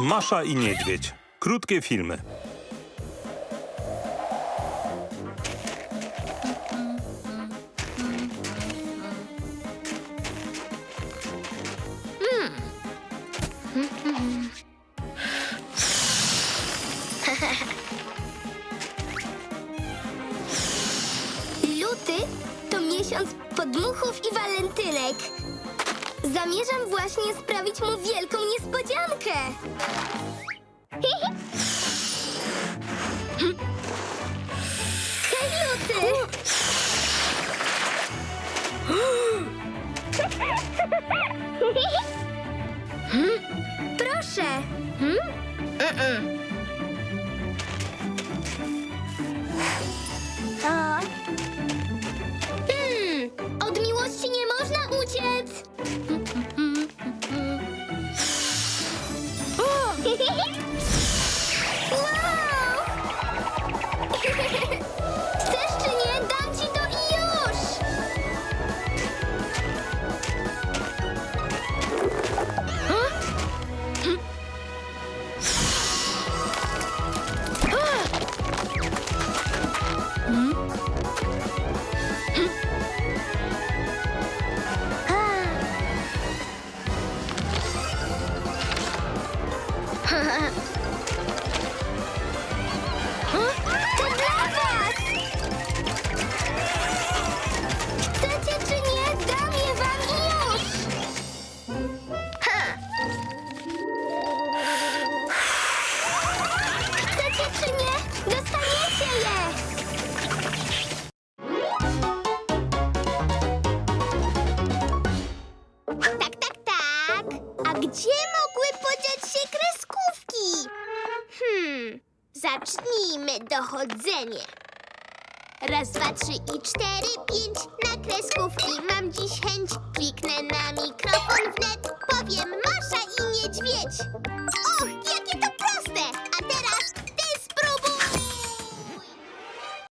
Masza i Niedźwiedź. Krótkie filmy. Luty to miesiąc podmuchów i walentynek. Zamierzam właśnie sprawić mu wielką niespodziankę. Hej, Luty! Proszę. Hmm, To! Chcecie czy nie? Dam czy nie? Dostaniecie je! Tak, tak, tak. A gdzie mogły zacznijmy dochodzenie. Raz, dwa, trzy i cztery, pięć na kreskówki. Mam dziś chęć, kliknę na mikrofon